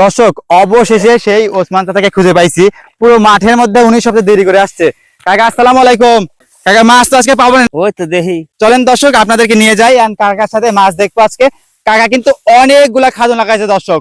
দর্শক অবশেষে সেই ওসমান চাচাকে খুঁজে পাইছি। পুরো মাঠের মধ্যে উনি সবচেয়ে দেরি করে আসছে। কাকা আসসালাম আলাইকুম। কাকা মাছ তো আজকে পাবো না। ওই তো দেখি। চলেন দর্শক আপনাদেরকে নিয়ে যাই। আর কাকার সাথে মাছ দেখব আজকে। কাকা কিন্তু অনেকগুলা খাদন লাগাইছে দর্শক।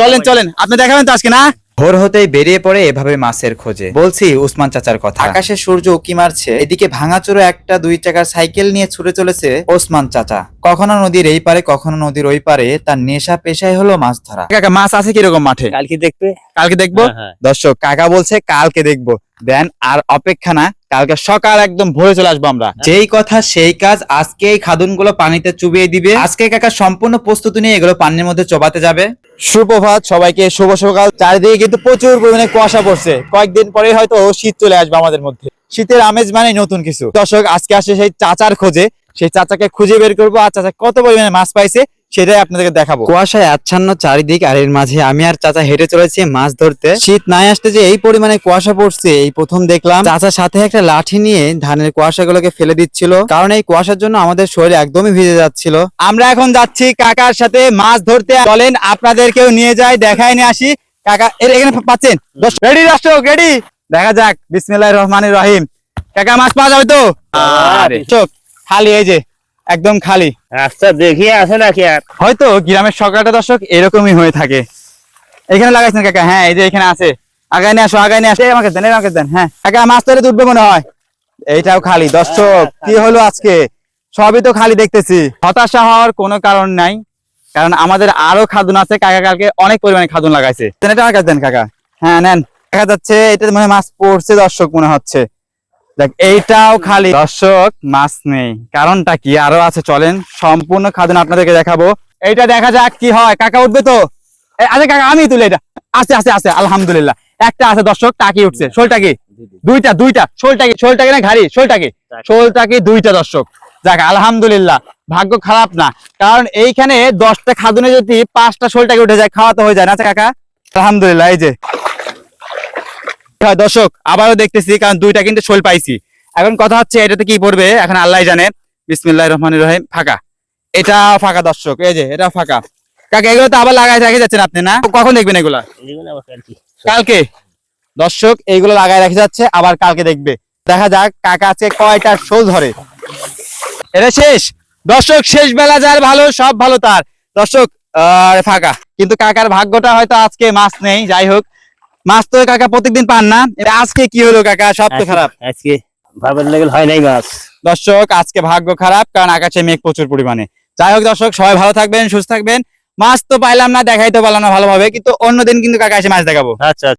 চলেন চলেন। আপনি দেখাবেন তো আজকে না? ভোর হতেই বেরিয়ে পড়ে এভাবে মাছের খোঁজে। বলছি উসমান চাচার কথা। আকাশে সূর্য উকি মারছে এদিকে ভাঙাচোরা একটা দুই চাকার সাইকেল নিয়ে ছুটে চলেছে ওসমান চাচা। কখনো নদীর এই পারে কখনো নদীর ওই পারে তার নেশা পেশাই হলো মাছ ধরা। কাকা মাছ আছে কীরকম মাঠে? কালকে দেখবে। কালকে দেখব? হ্যাঁ, হ্যাঁ। দর্শক কাকা বলছে কালকে দেখব। দেন আর অপেক্ষা না কালকে সকাল একদম ভোরে চলে আসব আমরা। যেই কথা সেই কাজ আজকে এই খাদনগুলো পানিতে চুবিয়ে দিবে। আজকে কাকা সম্পূর্ণ প্রস্তুতি নিয়ে এগুলো পানির মধ্যে চবাতে যাবে। সুপ্রভাত সবাইকে শুভ সকাল। চারিদিকে কিন্তু প্রচুর পরিমাণে কুয়াশা পড়ছে। কয়েকদিন পরে হয়তো শীত চলে আসবে আমাদের মধ্যে। শীতের আমেজ মানে নতুন কিছু। দর্শক আজকে আসে সেই চাচার খোঁজে। সেই চাচাকে খুঁজে বের করব। আর চাচা কত পরিমাণে মাছ পাইছে? সেটাই আপনাদেরকে দেখাবো। কুয়াশায় আচ্ছন্ন চারিদিক আর এর মাঝে আমি আর চাচা হেঁটে চলেছি মাছ ধরতে। শীত নাই আসতে যে এই পরিমাণে কুয়াশা পড়ছে এই প্রথম দেখলাম। চাচার সাথে একটা লাঠি নিয়ে ধানের কুয়াশাগুলোকে ফেলে দিচ্ছিল কারণ এই কুয়াশার জন্য আমাদের শরীর একদমই ভিজে যাচ্ছিল। আমরা এখন যাচ্ছি কাকার সাথে মাছ ধরতে। চলেন আপনাদেরকেও নিয়ে যাই দেখায় নিয়ে আসি। কাকা এর এখানে পাচ্ছেন? রেডি দর্শক রেডি। দেখা যাক বিসমিল্লাহির রহমানির রহিম। কাকা মাছ পাওয়া যাবে তো? আরে। চোখ খালি এই যে একদম খালি। আচ্ছা দেখি আছে নাকি আর? হয়তো গ্রামের সকালটা দর্শক এরকমই হয়ে থাকে। এখানে লাগাইছেন কাকা? হ্যাঁ এই যে এখানে আছে। আগায় নিয়ে আসো আগায় নিয়ে আসো। আমাকে দেন আমাকে দেন হ্যাঁ। কাকা মাছ ধরে উঠবে মনে হয়। এইটাও খালি। দর্শক কি হলো আজকে? সবই তো খালি দেখতেছি। হতাশা হওয়ার কোনো কারণ নাই। কারণ আমাদের আরও খাদুন আছে। কাকা কালকে অনেক পরিমাণে খাদুন লাগাইছে। দেন এটা আমার কাছে দেন কাকা। হ্যাঁ নেন। দেখা যাচ্ছে এটা মনে হয় মাছ পড়ছে দর্শক মনে হচ্ছে। দেখ এইটাও খালি। দর্শক মাছ নেই। কারণটা কি? আরও আছে চলেন। সম্পূর্ণ খাদুন আপনাদেরকে দেখাবো। এইটা দেখা যাক কি হয়। কাকা উঠবে তো? আরে কাকা আমি তুলে এটা। আছে আছে আছে আলহামদুলিল্লাহ। একটা আছে দর্শক টাকি উঠছে। শোল টাকি দুইটা দুইটা। শোলটা কি শোলটা কি না ঘাড়ি? শোলটা কি শোলটা কি দুইটা দর্শক। যাক আলহামদুলিল্লাহ। ভাগ্য খারাপ না। কারণ এইখানে দশটা খাদুনে যদি পাঁচটা শোল টাকি উঠে যায় খাওয়া তো হয়ে যায় না আচ্ছা কাকা? আলহামদুলিল্লাহ এই যে। হ্যাঁ, দর্শক আবারও দেখতেছি কারণ দুইটা কিন্তু শোল পাইছি। এখন কথা হচ্ছে এটাতে কি পড়বে? এখন আল্লাহ জানে। বিসমিল্লাহ রহমান রহিম। ফাঁকা। এটা ফাঁকা দর্শক। এই যে এটা ফাঁকা। কাকা এগুলো তো আবার লাগাই রেখে যাচ্ছেন আপনি না? কখন দেখবেন এগুলা? কালকে। দর্শক এইগুলো লাগাই রেখে যাচ্ছে আবার কালকে দেখবে। দেখা যাক কাকা আজকে কয়টা শোল ধরে। এটা শেষ। দর্শক শেষ বেলা যার ভালো সব ভালো তার। দর্শক আহ, ফাঁকা। কিন্তু কাকার ভাগ্যটা হয়তো আজকে মাছ নেই যাই হোক। মাছ তো কাকা প্রত্যেকদিন পান না। এটা আজকে কি হলো কাকা? সব তো খারাপ। আজকে ভাবের লেগেল হয় নাই মাছ। দর্শক আজকে ভাগ্য খারাপ কারণ আকাশে মেঘ প্রচুর পরিমাণে। যাই হোক দর্শক সবাই ভালো থাকবেন সুস্থ থাকবেন। মাছ তো পাইলাম না দেখাইতে পারলাম না ভালোভাবে কিন্তু অন্যদিন কিন্তু কাকা এসে মাছ দেখাবো। আচ্ছা।